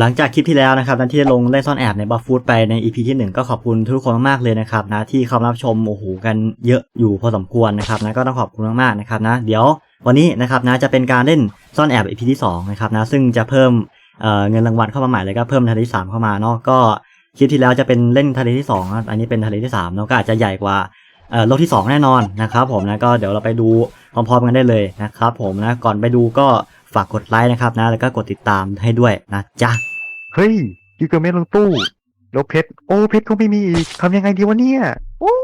หลังจากคลิปที่แล้วนะครับนั้นที่ลงเล่นซ่อนแอบในบัฟฟูดไปใน EP ที่ 1 ก็ขอบคุณทุกคนมากๆเลยนะครับนะที่เข้ารับชมโอ้โหกันเยอะอยู่พอสมควรนะครับนะก็ต้องขอบคุณมากๆนะครับนะเดี๋ยววันนี้นะครับนะจะเป็นการเล่นซ่อนแอบ EP ที่2นะครับนะซึ่งจะเพิ่มเเงินรางวัลเข้ามาใหม่เลยก็เพิ่มทะเลที่3เข้ามาเนาะก็คลิปที่แล้วจะเป็นเล่นทะเลที่2อันนี้เป็นทะเลที่3เนาะก็อาจจะใหญ่กว่าโลกที่ 2 แน่นอนนะครับผมนะก็เดี๋ยวเราไปดูพร้อมๆกันได้เลยนะครับผมนะก่อนไปดูก็ ฝากกดไลค์นะครับนะแล้วก็กดติดตามให้ด้วยนะจ๊ะเฮ้ยยูเกอร์เมนลงตู้แล้วเพชรโอ้เพชรก็ไม่มีอีกทำยังไงดีวะเนี่ยโอ้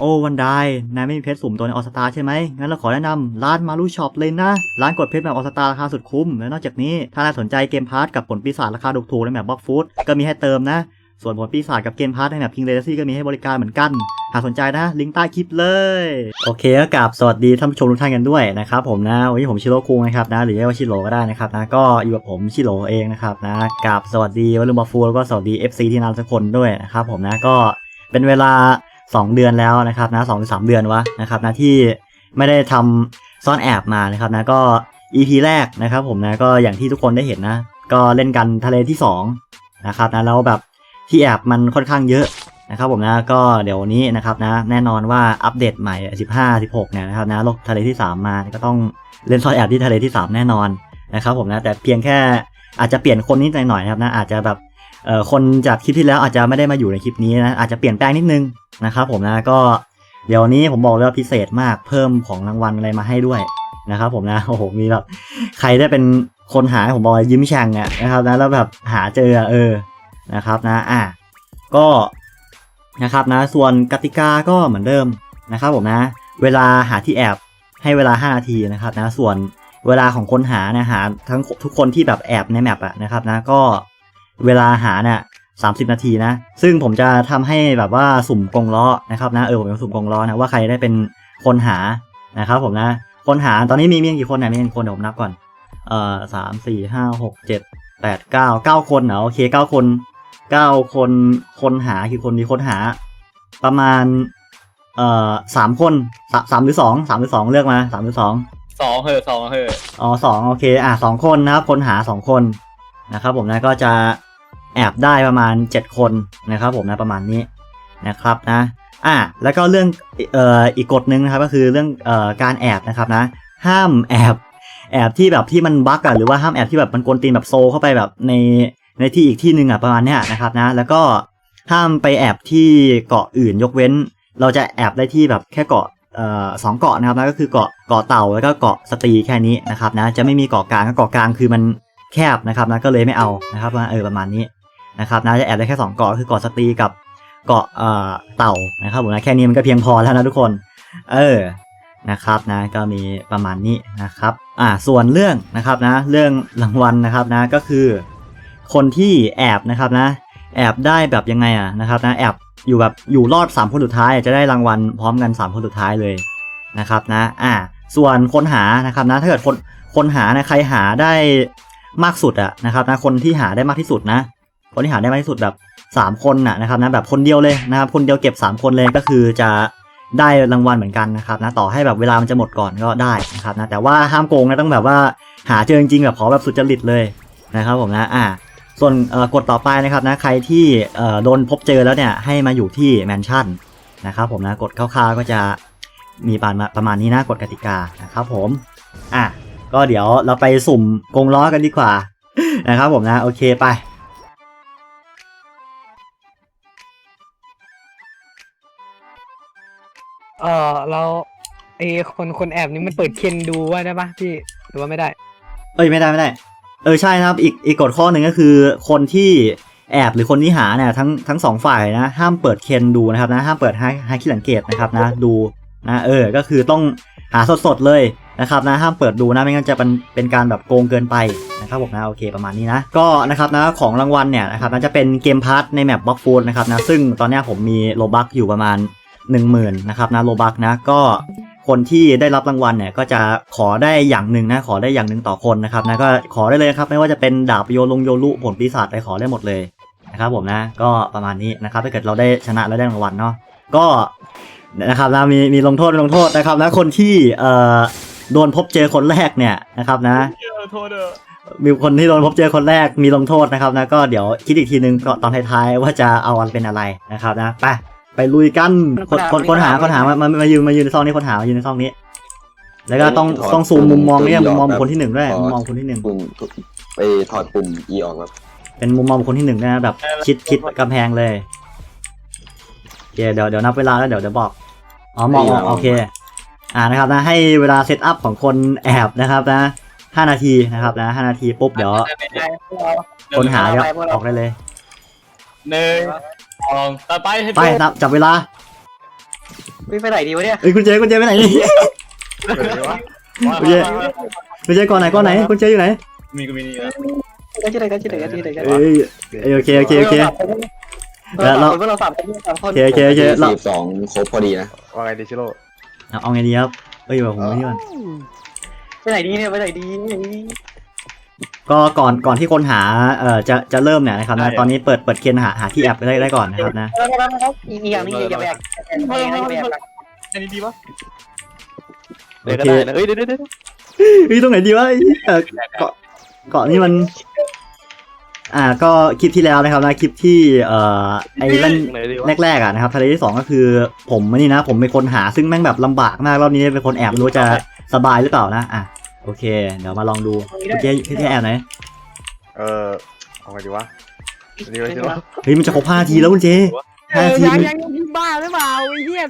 โอ้วันไดนายไม่มีเพชรสุ่มตัวในออสตาใช่ไหมงั้นเราขอแนะนำร้านมารูช็อปเลยนะ ร้านกดเพชรแบบออสตาราคาสุดคุ้ม และนอกจากนี้ ถ้านายสนใจเกมพาร์ทกับผลปีศาจราคาถูกๆในแบบบล็อกฟูดก็มีให้เติมนะ ส่วนผลปีศาจกับเกมพาร์ทในแบบพิงเลซี่ก็มีให้บริการเหมือนกัน หากสนใจนะ ลิงก์ใต้คลิปเลย โอเคก็กราบสวัสดีท่านผู้ชมทุกท่านกันด้วยนะครับผมนะ วันนี้ผมชิโร่คุงนะครับนะ หรือเรียกว่าชิโร่ก็ได้นะครับนะ ก็อยู่กับผมชิโร่เองนะครับนะกราบสวัสดีวัลลุมบอฟูแล้วก็สวัสดี FC ที่นานสักคนด้วยนะครับผมนะ ก็เป็นเวลา 2 เดือนแล้วนะครับนะสองสามเดือนวะนะครับนะที่ไม่ได้ทำซ่อนแอบมานะครับนะ ก็ EP แรกนะครับผมนะ ก็อย่างที่ทุกคนได้เห็นนะ ก็เล่นกันทะเลที่2นะครับนะแล้วแบบ ที่แอบมันค่อนข้างเยอะนะครับผมนะก็เดี๋ยววันนี้นะครับนะแน่นอนว่าอัปเดตใหม่ 15 16เนี่ยนะครับนะโลกทะเลที่ 3 มาก็ต้องเล่นซ่อนแอบที่ทะเลที่ 3 แน่นอนนะครับผมนะแต่เพียงแค่อาจจะเปลี่ยนคนนิดหน่อยนะครับนะอาจจะแบบเอ่อคนจากคลิปที่แล้วอาจจะไม่ได้มาอยู่ในคลิปนี้นะอาจจะเปลี่ยนแปลงนิดนึงนะครับผมนะก็เดี๋ยวนี้ผมบอกเลยว่าพิเศษมากเพิ่มของรางวัลอะไรมาให้ด้วยนะครับผมนะโอ้โหมีแบบใครได้เป็นคนหาผมบอกเลยยิ้มแฉ่งเนี่ยนะครับนะแล้วแบบหาเจอเออ นะครับนะอะก็นะครับนะส่วนกติกาก็เหมือนเดิมนะครับผมนะ เวลาหาที่แอบให้เวลา 5 นาทีนะครับนะส่วนเวลาของคนหานี่ยหาทั้งทุกคนที่แบบแอบในแมปอะนะครับนะก็เวลาหาเนี่ยสามสิบนาทีนะ ซึ่งผมจะทำให้แบบว่าสุ่มกงล้อนะครับนะเออผมจะสุ่มกงล้อนะว่าใครได้เป็นคนหานะครับผมนะคนหาตอนนี้มีมีกี่คนเนี่ยมีกี่คนเดี๋ยวผมนับก่อนเอ่อสามสี่ห้าหกเจ็ดแปดเก้าเก้าคนเหรอโอเคเก้าคน เก้าคนคนหากี่คนมีคนหา ประมาณ เอ่อสามคนสามสามหรือสองสามหรือสองเลือกมาสามหรือสองสองเหอะสองเหอะอ๋อสองโอเค อะสองคนนะครับ คนหาสองคนนะครับ ผมนะก็จะแอบได้ประมาณเจ็ดคนนะครับ ผมนะประมาณนี้นะครับนะ อะแล้วก็เรื่องเอ่ออีกกฎหนึ่งนะครับ ก็คือเรื่องเอ่อการแอบนะครับนะ ห้ามแอบแอบที่แบบที่มันบั๊กอะหรือว่าห้ามแอบที่แบบมันกวนตีนแบบโซเข้าไปแบบใน ในที่อีกที่หนึ่งอะประมาณเนี้ยนะครับนะ แล้วก็ห้ามไปแอบที่เกาะอื่นยกเว้น เราจะแอบได้ที่แบบแค่เกาะสองเกาะนะครับนะก็คือเกาะเกาะเต่าแล้วก็เกาะสตรีแค่นี้นะครับนะจะไม่มีเกาะกลางเกาะกลางคือมันแคบนะครับนะก็เลยไม่เอานะครับว่าเออประมาณนี้นะครับนะจะแอบได้แค่สองเกาะคือเกาะสตรีกับเกาะเอ่อเต่านะครับผมนะแค่นี้มันก็เพียงพอแล้วนะทุกคน เออนะครับนะก็มีประมาณนี้นะครับอ่าส่วนเรื่องนะครับนะเรื่องรางวัลนะครับนะก็คือ คนที่แอบนะครับนะ แอบได้แบบยังไงอะนะครับนะแอบอยู่แบบอยู่รอด 3 คนสุดท้ายจะได้รางวัลพร้อมกัน 3 คนสุดท้ายเลยนะครับนะอ่าส่วนคนหานะครับนะถ้าเกิดคนคนหานะใครหาได้มากสุดอะนะครับนะคนที่หาได้มากที่สุดนะ คนที่หาได้มากที่สุดแบบ 3 คนนะนะครับนะแบบคนเดียวเลยนะครับคนเดียวเก็บ 3 คนเลยก็คือจะได้รางวัลเหมือนกันนะครับนะต่อให้แบบเวลามันจะหมดก่อนก็ได้นะครับนะแต่ว่าห้ามโกงนะต้องแบบว่าหาเจอจริงๆแบบขอแบบสุดจริตเลยนะครับผมนะอ่า ส่วนเอ่อกฎต่อไปนะครับนะใครที่เอ่อโดนพบเจอแล้วเนี่ยให้มาอยู่ที่แมนชั่นนะครับผมนะกฎคร่าวๆก็จะมีประมาณประมาณนี้นะกฎกติกานะครับผมอะก็เดี๋ยวเราไปสุ่มกงล้อกันดีกว่านะครับผมนะโอเคไปเออเราไอคนคนแอบนี่มันเปิดเคนดูว่าได้ปะพี่หรือว่าไม่ได้ เอ้ยไม่ได้ไม่ได้ เออใช่นะครับ อีกอีกกฎข้อหนึ่งก็คือคนที่แอบหรือคนที่หาเนี่ยทั้งทั้งสองฝ่ายนะ ห้ามเปิดเคนดูนะครับนะห้ามเปิดให้ให้คิดสังเกตนะครับนะดูนะเออก็คือต้องหาสดๆเลยนะครับนะห้ามเปิดดูนะไม่งั้นจะเป็นเป็นการแบบโกงเกินไปนะครับผมนะโอเคประมาณนี้นะก็นะครับนะของรางวัลเนี่ยนะครับนะจะเป็นเกมพาร์ทในแมปบล็อกฟูดนะครับนะซึ่งตอนเนี้ยผมมีโลบักอยู่ประมาณ 10,000นะครับนะโลบักนะก็ คนที่ได้รับรางวัลเนี่ยก็จะขอได้อย่างหนึ่งนะขอได้อย่างหนึ่งต่อคนนะครับนะก็ขอได้เลยครับไม่ว่าจะเป็นดาบโยลงโยลุผลปีศาจอะไรขอได้หมดเลยนะครับผมนะก็ประมาณนี้นะครับถ้าเกิดเราได้ชนะแล้วได้รางวัลเนาะก็นะครับนะมีมีลงโทษลงโทษนะครับนะคนที่เอ่อโดนพบเจอคนแรกเนี่ยนะครับนะเออโทษเด้อมีคนที่โดนพบเจอคนแรกมีลงโทษนะครับนะก็เดี๋ยวคิดอีกทีนึงก็ตอนท้ายๆว่าจะเอาอันเป็นอะไรนะครับนะไป ไปลุยกันคนคนคนหาคนหามามามายืนมายืนในซองนี้คนหามายืนในซองนี้ แล้วก็ต้องต้องซูมมุมมองเนี่ยมุมมองบุคคนที่หนึ่งด้วยมุมมองคนที่หนึ่งปุ่มไปถอดปุ่ม E ออกครับเป็นมุมมองบุคคนที่หนึ่งนะแบบชิดชิดกำแพงเลยโอเคเดี๋ยวเดี๋ยวนับเวลาแล้วเดี๋ยวเดี๋ยวบอกอ๋อมองออกโอเค อ่านะครับนะให้เวลาเซตอัพของคนแอบนะครับนะห้านาทีนะครับนะห้านาทีปุ๊บเดี๋ยวคนหาจะออกได้เลยหนึ่ง สองต่อไปให้ไปนับจับเวลาไม่ไปไหนดีวะเนี่ยเอ้ยคุณเจคุณเจไปไหนนี่คุณเจคุณเจก่อนไหนก่อนไหนคุณเจอยู่ไหนมีกูมีนี่นะกันที่ไหนกันที่ไหนกันที่ไหนกันเอ้ยเอ้ยโอเคโอเคโอเคแล้วเราเราสามคนเราสามคนโอเคโอเคโอเคเราสี่สองครบพอดีนะว่าไงดิชิโร่เอาเอาไงดีครับเอ้ยแบบผมไม่นี่ก่อนไปไหนดีเนี่ยไปไหนดี ก็ก่อนก่อนที่คนหาเอ่อจะจะเริ่มเนี่ยนะครับนะตอนนี้เปิดเปิดเคนหาหาที่แอปได้ได้ก่อนนะครับนะแล้วแล้วแล้วอีกอย่างนึงอย่าแบกอย่าแบกอันนี้ดีปะโอเคเอ้ยเดี๋ยวเดี๋ยวเดี๋ยวเฮ้ยตรงไหนดีวะไอ้เหี้ยเกาะเกาะนี่มัน อ่าก็คลิปที่แล้วนะครับนะคลิปที่เอ่อไอ้เล่นไหนดีวะแรกๆอะนะครับทะเลที่สองก็คือ ผมนี่นะ ผมเป็นคนหาซึ่งแม่งแบบลำบากมากรอบนี้เป็นคนแอบไม่รู้จะสบายหรือเปล่านะอะ โอเค เดี๋ยวมาลองดูคุณเจ๊คุณเจ๊แอบไหนเออเอาไงดีวะดีวะชิโร่เฮ้ยมันจะครบห้านาทีแล้วคุณเจ๊เอห้าอนาทียังยังยังพี่บ้าหรือเปล่าไอ้เหี้ย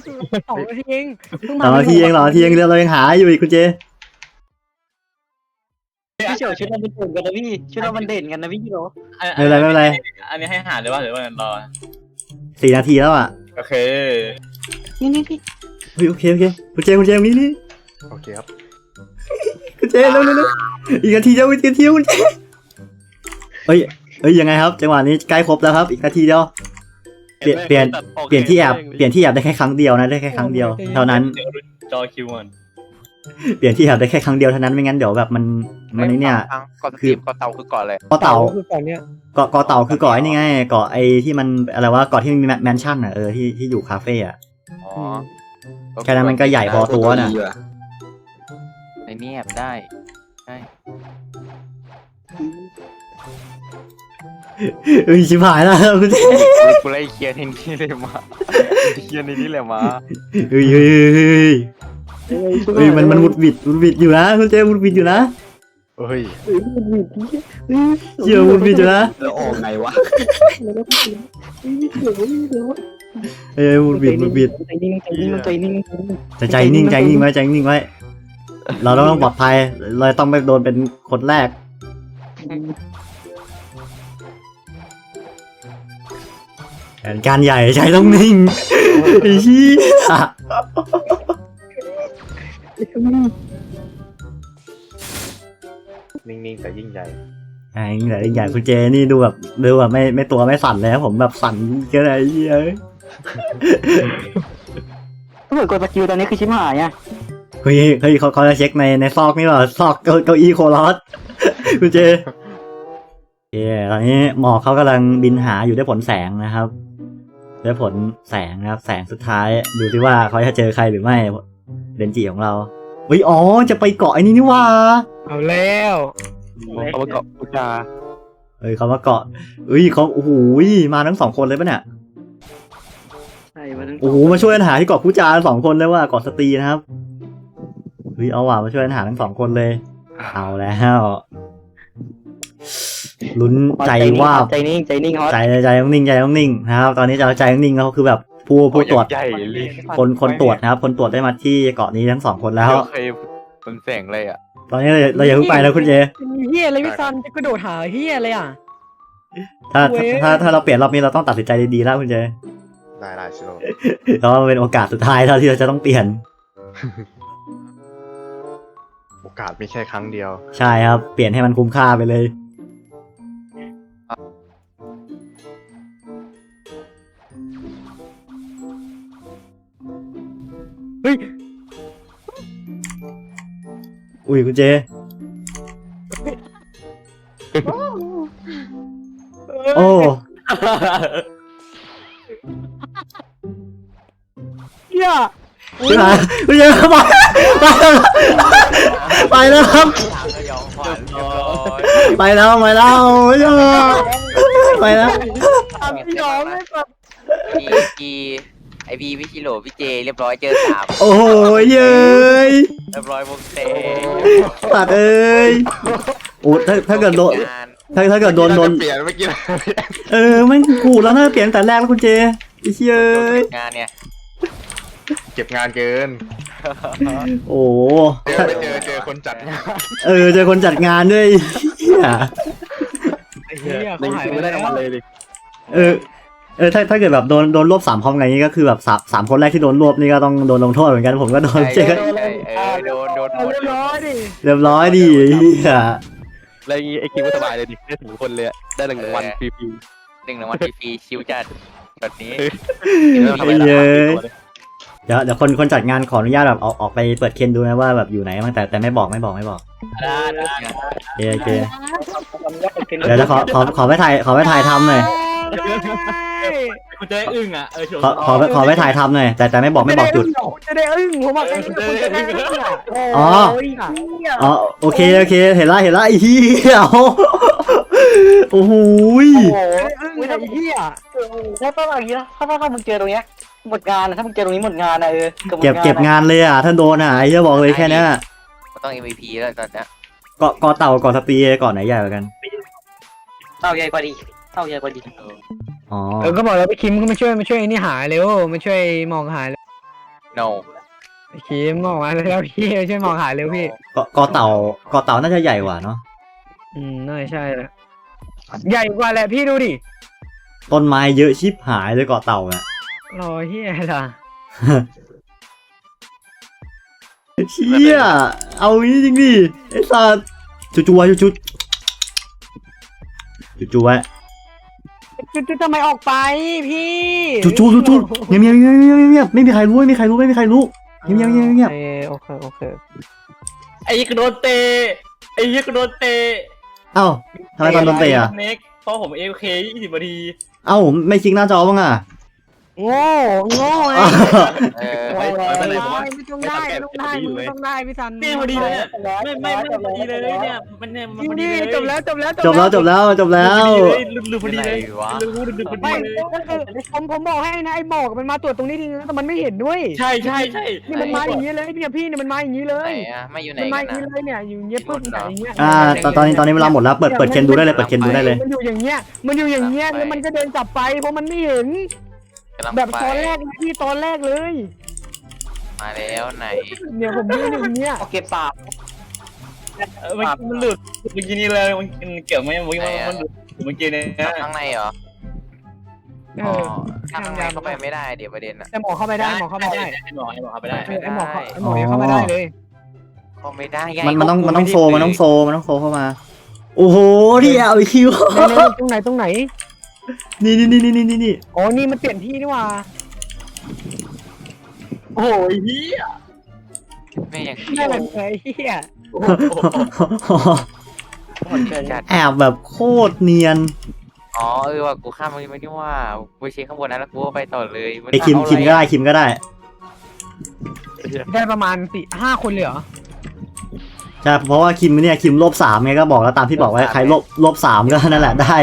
สองนาทีเองเพิ่งสองนาทีเองสองนาทีเองเรายังหาอยู่อีกคุณเจ๊พี่เฉียวชุดเรามันเด่นกันนะพี่ชุดเรามันเด่นกันนะพี่โรไม่เป็นไรไม่เป็นไรอันนี้ให้หาหรือว่าหรือว่าเรอสี่นาทีแล้วอะโอเคนี่นี่พี่เฮ้ยโอเคโอเคคุณเจ๊คุณเจ๊นี่นี่โอเคครับ คุณเจ๊เร็วเร็วเร็วอีกนาทีเดียวอีกนาทีเดียวคุณเจ๊เฮ้ยเฮ้ยยังไงครับ จังหวะนี้ใกล้ครบแล้วครับ อีกนาทีเดียว เปลี่ยนเปลี่ยนเปลี่ยนที่แอบเปลี่ยนที่แอบได้แค่ครั้งเดียวนะได้แค่ครั้งเดียวเท่านั้นเดี๋ยวดูจอคิวมันเปลี่ยนที่แอบได้แค่ครั้งเดียวเท่านั้นไม่งั้นเดี๋ยวแบบมันมันไอ้เนี่ยก่อนสตรีมก่อนเตาคือก่อนเลยเกาะเต่าคือก่อนเนี้ยเกาะเกาะเต่าคือเกาะไอ้นี่ไงเกาะไอ้ที่มันอะไรวะเกาะที่มีแมนชั่นอะเออที่ที่อยู่คาเฟ่อะอ๋อแค่นั้นมันก็ใหญ่พอตัวน่ะเก้า อี้ว่ะไอ้นี่แอบได้ใช่เอ้ยชิบหายแล้วคุณเจ๊กูไล่เคลียร์ในนี้เลยมาเคลียร์ในนี้เลยมาเฮ้ยเฮ้ยเฮ้ยเฮ้ยเฮ้ยมันมันวุดวิดวุดวิดอยู่นะคุณเจ๊วุดวิดอยู่นะเฮ้ยเชื่อวุดวิดอยู่นะแล้วออกไงวะเอ้ยวุดวิดวุดวิดใจนิ่งใจนิ่งใจนิ่งใจใจนิ่งใจนิ่งไว้ใจนิ่งไว้ เราต้องปลอดภัยเราต้องไม่โดนเป็นคนแรก แผนการใหญ่ใจต้องนิ่งไอ้เหี้ยนิ่งๆแต่ยิ่งใหญ่ไอ้ใหญ่ใหญ่คุณเจนี่ดูแบบดูแบบไม่ไม่ตัวไม่สั่นเลยครับผมแบบสั่นเกินไอ้เหี้ยถ้าเกิดกดสกิลตอนนี้คือชิมหายอะ เฮ้ยเฮ้ยเขาเขาจะเช็คในในซอกนี่เหรอซอกเก้าเก้าอี้โคลอสคุณเจโอเคตอนนี้หมอกเขากำลังบินหาอยู่ได้ผลแสงนะครับ ได้ผลแสงนะครับ แสงสุดท้าย ดูที่ว่าเขาจะเจอใครหรือไม่เดนจิของเราเฮ้ยอ๋อจะไปเกาะไอ้นี่นี่หว่าเอาแล้วเอาไปเกาะกูจาเฮ้ยเขามาเกาะเฮ้ยเขาโอ้โหมาทั้งสองคนเลยปะเนี่ยใช่มันโอ้โหมาช่วยกันหาที่เกาะผู้จาสองคนเลยว่าเกาะสตรีนะครับเฮ้ยเอาว่ะมาช่วยกันหาทั้งสองคนเลย เอาแล้วลุ้นใจว่าบใจนิ่งใจนิ่งฮอตใจใจต้องนิ่งใจต้องนิ่งนะครับตอนนี้จะใจต้องนิ่งแล้วคือแบบผู้ผู้ตรวจใหญ่เลยคนคนตรวจนะครับ คนตรวจได้มาที่เกาะนี้ทั้งสองคนแล้วเคยเป็นแสงเลยอะ ตอนนี้เราเราอย่าเพิ่งไปนะคุณเจเฮียอะไรพี่ซันจะกระโดดหาเฮียอะไรอะถ้าเว้ยถ้าถ้าเราเปลี่ยนรอบนี้เราต้องตัดสินใจดีๆแล้วคุณเจได้ได้ชิโร่เพราะว่ามันเป็นโอกาสสุดท้ายเท่าที่เราจะต้องเปลี่ยนโอกาสมีแค่ครั้งเดียว ใช่ครับ เปลี่ยนให้มันคุ้มค่าไปเลย เฮ้ย อุ้ยคุณเจ โอ้ เฮียใช่ไหมคุณเจไปไป ไปแล้วครับเดี๋ยวขวานรอไปแล้วไปแล้วไปแล้วพี่น้องไม่แบบพีพีไอพีพี่ชิโร่พี่เจเรียบร้อยเจอสามโอ้โหเย้ยเรียบร้อยวงเตะตัดเอ้ยโอ้ถ้าถ้าเกิดโดนงานถ้าถ้าเกิดโดนโดนเปลี่ยนเมื่อกี้เออไม่กูแล้วน่าจะเปลี่ยนตั้งแต่แรกแล้วคุณเจไอ้เชี่ยโดเอ้ยนงานเนี่ยเก็บงานเกินโอ้เจอไปเจอเจอคนจัดงานเออเจอคนจัดงานด้วยเหี้ยไอ้เหี้ยเขาหายไปแล้วเออเออถ้าถ้าเกิดแบบโดนโดนรวบสามพร้อมกันอย่างนี้ก็คือแบบสามสามคนแรกที่โดนรวบนี่ก็ต้องโดนลงโทษเหมือนกันผมก็โดนเจใช่อใช่เออโดนโดนหมดเรียบร้อยดิเรียบร้อยดิเหี้ยอะไรอย่างงี้ไอ้คิวก็สบายเลยดิได้ถึงคนเลยอะได้หนึ่งรางวัลฟรีหนึ่งรางวัลฟรีๆชิวจัดแบบนี้ ๆไม่ต้องทำอะไรเย้ยเลยเดี๋ยวเดี๋ยวคนคนจัดงานขออนุญาตแบบออกออกไปเปิดเคนดูนะว่าแบบอยู่ไหนบ้างแต่แต่ไม่บอกไม่บอกไม่บอกได้ได้โอเคโอเคเดี๋ยวจะขอขอขอไปถ่ายขอไปถ่ายทำหน่อยคุณจะได้อึ้งอะเออชมขอขอไปขอไปถ่ายทำหน่อยแต่แต่ไม่บอกไม่บอกจุดจะได้อึ้งผมบอกเองคุณจะได้อึ้งอะอ๋อโยอ๋อโอเคโอเคเห็นละเห็นละไอ้เหี้ยโอ้โหยโอ้โหอึ้งไอ้เหี้ยถ้าต้องอย่างนี้นะถ้าถ้ามึงเจอตรงเนี้ย หมดงานนะถ้ามึงเจอตรงนี้หมดงานนะเออหมดเก็บเก็บงานเลยอะท่านโดนอะไอ้เหี้ยบอกเลยแค่เนี้ยก็ต้อง MVP แล้วตอนเนี้ยเกาะเกาะเต่าเกาะสตีก่อนไหนใหญ่กว่ากันเต่าใหญ่กว่าดีเต่าใหญ่กว่าดีอ๋อเออก็บอกแล้วไปคิมก็มาช่วยมาช่วยไอ้นี่หายเร็วมาช่วยมองหายเร็ว no ไอ้คิมมองมาแล้วพี่ช่วยมองหายเร็วพี่ เกาะเกาะเต่าเกาะเต่าน่าจะใหญ่กว่าเนาะอืมน่าจะใช่แหละใหญ่กว่าแหละพี่ดูดิต้นไม้เยอะชิบหายเลยเกาะเต่าอะ รอเฮียล่ะเชี่ยเอางี้จริงดิไอ้สัสจุจุไว้จุจุจุจุไว้จุดจุดทำไมออกไปพี่จุจุจุจุเงียบเงียบเงียบเงียบเงียบไม่มีใครรู้ไม่มีใครรู้ไม่มีใครรู้เงียบเงียบเงียบเงียบเออโอเคโอเคไอ้ยี่กระโดดเตะไอ้ยี่กระโดดเตะเอ้าทำไมตอนโดนเตะอะเน็กเพราะผมเอฟเคยี่สิบนาทีเอ้าไม่ชิงหน้าจอบ้างอะ โง่โง่ไงเออไม่ไม่เป็นไรผมว่าต้องได้ไม่ต้องได้ไม่ต้องได้พี่ซันนี่พอดีเลยเนี่ยไม่ไม่ไม่พอดีเลยเนี่ยมันเนี่ยมันพอดีนี่เลยจบแล้วจบแล้วจบแล้วจบแล้วจบแล้วลืมพอดีเลยลืมลืมพอดีไม่เลยก็คือผมผมบอกให้นะไอ้หมอกมันมาตรวจตรงนี้ทีนึงแต่มันไม่เห็นด้วยใช่ใช่ใช่นี่มันมาอย่างนี้เลยเนี่ยพี่เนี่ยมันมาอย่างนี้เลไหนยอะไม่อยู่ไหนมันมากัอนย่างนะนี้เลยเนี่ยอยู่เงี้ยปุ๊บเนี่ยอย่างเงี้ยอ่าตอนตอนนี้ตอนนี้เวลาหมดแล้วเปิดเปิดเคนดูได้เลยเปิดเคนดูได้เลยมันอยู่อย่างเงี้ยมันอยู่อย่างเงี้ยแล้วมันก็เดินกลับไปเพราะมันไม่เห็น กำลังแบบไปตอนแรกเลยพี่ตอนแรกเลย มาแล้วไหน เนี่ยผมยืนอยู่อย่างเงี้ยเอาเก็บสาบมันมันหลุดเมื่อกี้นี่เลยมันเกี่ยวไหมเมื่อกี้มันหลุดเมื่อกี้เนี่ยข้างในเหรอเออ๋ออข้างในเข้าไปไม่ได้เดี๋ยวประเด็นอะ แต่หมอเข้าไปได้หมอเข้าไปได้ไอ้หมอไอ้หมอเข้าไปได้ เออไอหมอเข้าไอหมอยังเข้ามาได้เลยเข้าไม่ได้ไงมันมันต้องมันต้องโฟมันต้องโฟมันต้องโฟเข้ามา โอ้โหที่เอาอีคิวตรงไหนตรงไหน นี่นี่นี่นี่นี่นี่อ๋อนี่มันเปลี่ยนที่นี่หว่า โอ้ยเฮียไม่อย่างนี่แหละไอ้เหี้ยจัดแอบแบบโคตรเนียน อ๋อเออว่ากูข้ามมันไม่ได้ว่ากูเช็คข้างบนนั้นแล้วกูก็ไปต่อเลยไอคิมคิมก็ได้คิมก็ได้ได้ประมาณสี่ห้าคนเลยเหรอใช่เพราะว่าคิมเนี่ยคิมลบสามไงก็บอกแล้วตามที่บอกไว้ใครลบลบสามก็นั่นแหละได้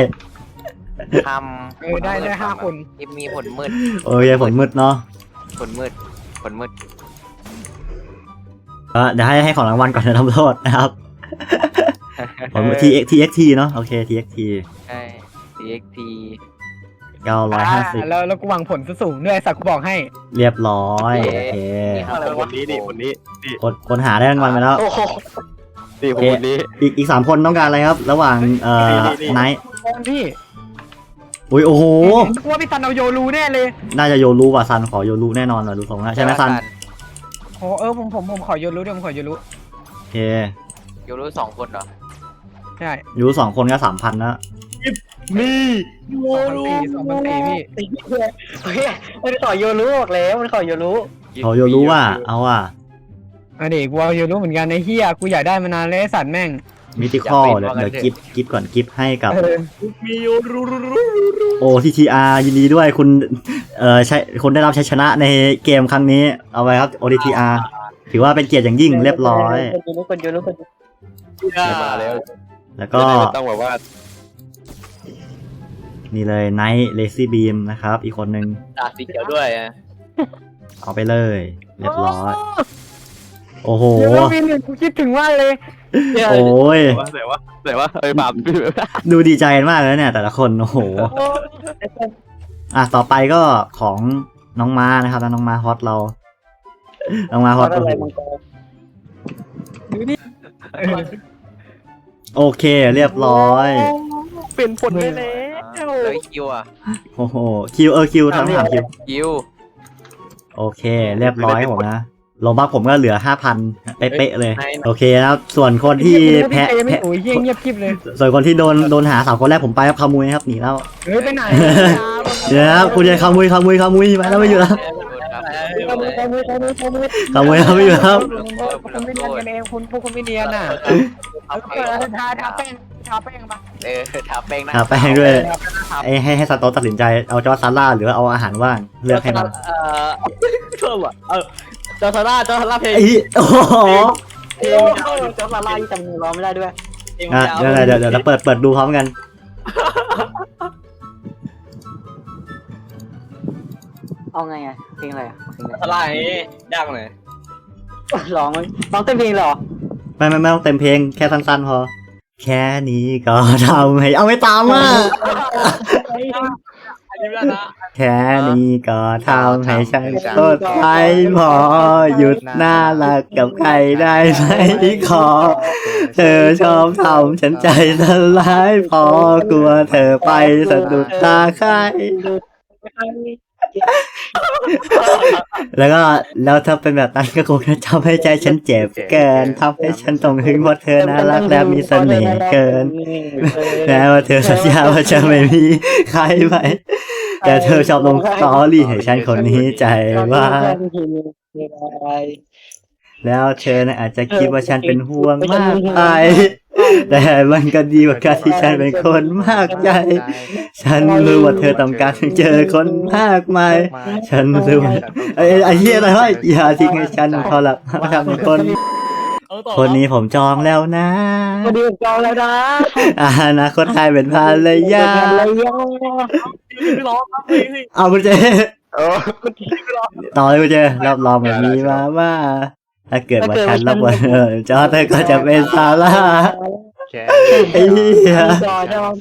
ทเออได้ได้ห้าคนำที่มีผลมืดโอเคผลมืดเนาะผลมืดผลมืดก็เดี๋ยวให้ให้ของรางวัลก่อนนะทำโทษนะครับผล T X T X T เนาะโอเค T X T ใช่ TXT เก้าร้อยห้าสิบแล้วแล้วกูหวังผลสูงด้วยสักกูบอกให้ เรียบร้อยโอเคคนนี้ดิคนนี้คนคนหาได้รางวัลไปแล้วโอ้โหนี่คนนี้อีกอีกสามคนต้องการอะไรครับ ระหว่างเอ่อนี่นี่ไนท์พี่ อุ้ยโอ้โหกูว่าพี่ซันเอาโยรูแน่เลย น่าจะโยรู้ว่ะซันขอโยรู้แน่นอนว่ะดูทรงแล้วใช่ไหมซันโอ้เออผมผมผมขอโยรูด้วยผมขอโยรูโอเคโยรู้สองคนเหรอใช่โยูสองคนก็สามพันนะนี่สองพันสี่สองพันสี่พี่เฮ้ยมันขอโยรู้ออกแล้วมันขอโยรู้ขอโยรู้ว่ะเอาว่ะอันนี้กูเอาโยรูเหมือนกันไอ้เฮียกูอยากได้มานานเลยไอ้สัตว์แม่ง มิติคอลเดี๋ยวเดี๋ยวกิฟกิฟก่อนกิฟให้กับเออมีโยรู้รู้รู้โอทีทีอาร์ยินดีด้วยคุณเอ่อใช้คนได้รับชัยชนะในเกมครั้งนี้ เอาไว้ครับ OTTR ถือว่าเป็นเกียรติอย่างยิ่งเรียบร้อยคนโยรู้คนโยรู้คนโยรู้มาแล้ว แล้วก็ต้องแบบว่านี่เลยไนท์เลซี่บีมนะครับ อีกคนนึงดาบสีเขียวด้วยอะเอาไปเลย เรียบร้อย โอ้โหเดี๋ยวมีหนึ่งกูคิดถึงว่าเลย โอ้ยแต่ว่าแต่ว่าเอ้ยบาปดูดีใจกันมากเลยเนี่ย แต่ละคนโอ้โหอะต่อไปก็ของน้องม้านะครับแล้วน้องม้าฮอตเรา น้องม้าฮอตอะไรมังกรโอเค เรียบร้อย เป็นผลได้แล้วเลยคิวอะโอ้โหคิวเออคิวทำถามคิวคิว โอเค เรียบร้อยครับผมนะ โลบักผมก็เหลือห้าพันเป๊ะๆเลย โอเคนะครับส่วนคนที่แพ้ไม่แพ้โอ้ยเฮียเงียบกริบเลย ส่วนคนที่โดนโดนหาสามคนแรกผมไปครับขโมยครับหนีแล้วเฮ้ยไปไหนเดี๋ยวนะครับคุณจะขโมยขโมยขโมยมาแล้วไม่อยู่แล้วขโมยขโมยขโมยขโมยขโมยครับไม่อยู่แล้วคุณไม่เนียนกันเองคุณพวกคุณไม่เนียนอะทาทาแป้งทาแป้งปะเออทาแป้งนะหาแป้งด้วยไอ้ให้ให้สตอตัดสินใจเอาจอร์จซาร่าหรือว่าเอาอาหารว่างเลือกให้มันเอ่อชอบอะเออ จอร์ซาร่าจอร์ซาร่าเพลงไอ้โอ้โหเพลงเจ้าซาร่าที่จำเนื้อร้องไม่ได้ด้วยเพลงอะยาวเดี๋ยวเดี๋ยวเดี๋ยวเปิดเปิดดูพร้อมกัน เอาไงอะเพลงอะไรอะเพลงอะไรจอร์ซาร่าอย่างนี้ยากหน่อยร้องร้องเต้นเพลงเหรอไม่ไม่ไม่ต้องเต็มเพลงแค่สั้นๆพอ แค่นี้ก็ทำให้เอาไม่ตามอะอั นี้ไม่ได้นะแค่นี้ก็ทำให้ฉันสดใสพอหยุดน่ารักกับใครได้ไหมขอ เธอชอบทำฉันใจสลายพอกลัวเธอไปสะดุดตาใคร แล้วก็แล้วถ้าเป็นแบบนั้นก็คงจะทำให้ใจฉันเจ็บเกินทำให้ฉันต้องหึงเพราะเธอน่ารักและมีเสน่ห์เกินแม้ว่าเธอสัญญาว่าจะไม่มีใครไหมแต่เธอชอบลงสตอรี่ให้ฉันคนนี้ใจว่า แล้วเธอน่ะอาจจะคิดว่าฉันเป็นห่วงมากไป แต่มันก็ดีกว่าการที่ฉันเป็นคนมากใจ ฉันรู้ว่าเธอต้องการเจอคนมากมาย ฉันรู้ว่าไอ้ไอ้ไอ้เหี้ยอะไรวะอย่าทิ้งให้ฉันเขาหลับทำคนเอาต่อคนนี้ผมจองแล้วนะวันนี้ผมจองแล้วนะอนาคตไทยเป็นภรรยาอะไรยังไม่ร้องครับเพลงสิเอาคุณเจเออต่อเลยคุณเจรับรองแบบนี้มาว่า ถ้าเกิดว่าฉันรับว่าเออจอเธอก็จะเป็นซาร่า แค่ไอ้เหี้ย จองจอง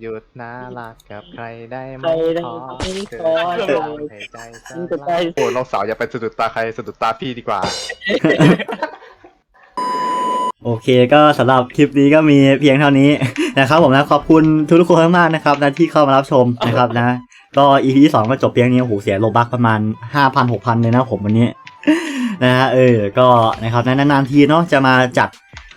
หยุดน่ารักกับใครได้ไหมใครได้ขอไม่ขเธออเธอให้ใจสมันจะไปลายโอ้น้องสาวอย่าไปสะดุดตาใครสะดุดตาพี่ดีกว่า โอเคก็สำหรับคลิปนี้ก็มีเพียงเท่านี้นะครับผมนะขอบคุณทุกๆคนมากๆนะครับนะที่เข้ามารับชมนะครับนะ ก็ EP ที่สองก็จบเพียงนี้โอ้โหเสียโลบักประมาณห้าพันหกพันเลยนะผมวันนี้ นะฮะเออก็นะครับนานๆทีเนาะจะมาจัด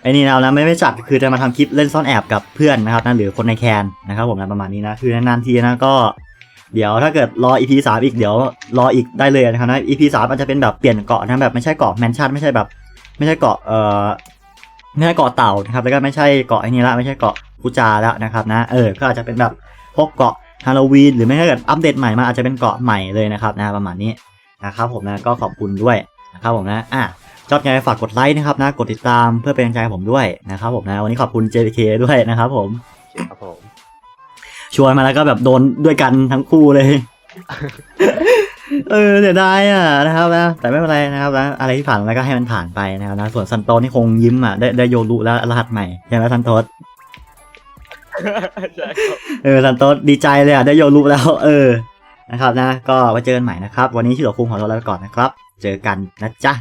ไอ้นี่แล้วนะไม่ไม่จัดคือจะมาทำคลิปเล่นซ่อนแอบกับเพื่อนนะครับนะหรือคนในแคนนะครับผมนะประมาณนี้นะคือนานๆทีนะก็เดี๋ยวถ้าเกิดรอ EP สามอีกเดี๋ยวรออีกได้เลยนะครับนะ EP สามอาจจะเป็นแบบเปลี่ยนเกาะนะแบบไม่ใช่เกาะแมนชั่นไม่ใช่แบบ ไม่ใช่เกาะเอ่อไม่ใช่เกาะเต่านะครับแล้วก็ไม่ใช่เกาะไอ้นี่ละไม่ใช่เกาะกูจาแล้วนะครับนะเออก็อาจจะเป็นแบบพวกเกาะฮาโลวีนหรือไม่ถ้าเกิดอัปเดตใหม่มาอาจจะเป็นเกาะใหม่เลยนะครับนะประมาณนี้นะครับผมนะก็ขอบคุณด้วย นะครับผมนะอะชอบยังไงฝากกดไลค์นะครับนะกดติดตามเพื่อเป็นกำลังใจให้ผมด้วยนะครับผมนะวันนี้ขอบคุณ JPK ด้วยนะครับผมครับผมชวนมาแล้วก็แบบโดนด้วยกันทั้งคู่เลย เออเสียดายอะนะครับนะแต่ไม่เป็นไรนะครับนะอะไรที่ผ่านแล้วก็ให้มันผ่านไปนะครับนะส่วนซันโตนี่คงยิ้มอะได้ได้โยรุแล้วรหัสใหม่ใช่ไหมซันโตสใช่ครับเออซันโตสดีใจเลยอะได้โยรุแล้ว เออนะครับนะ ก็ไว้เจอกันใหม่นะครับ วันนี้ชื่อหลวงคุงขอตัวลาไปก่อนนะครับ เจอกันนะจ๊ะ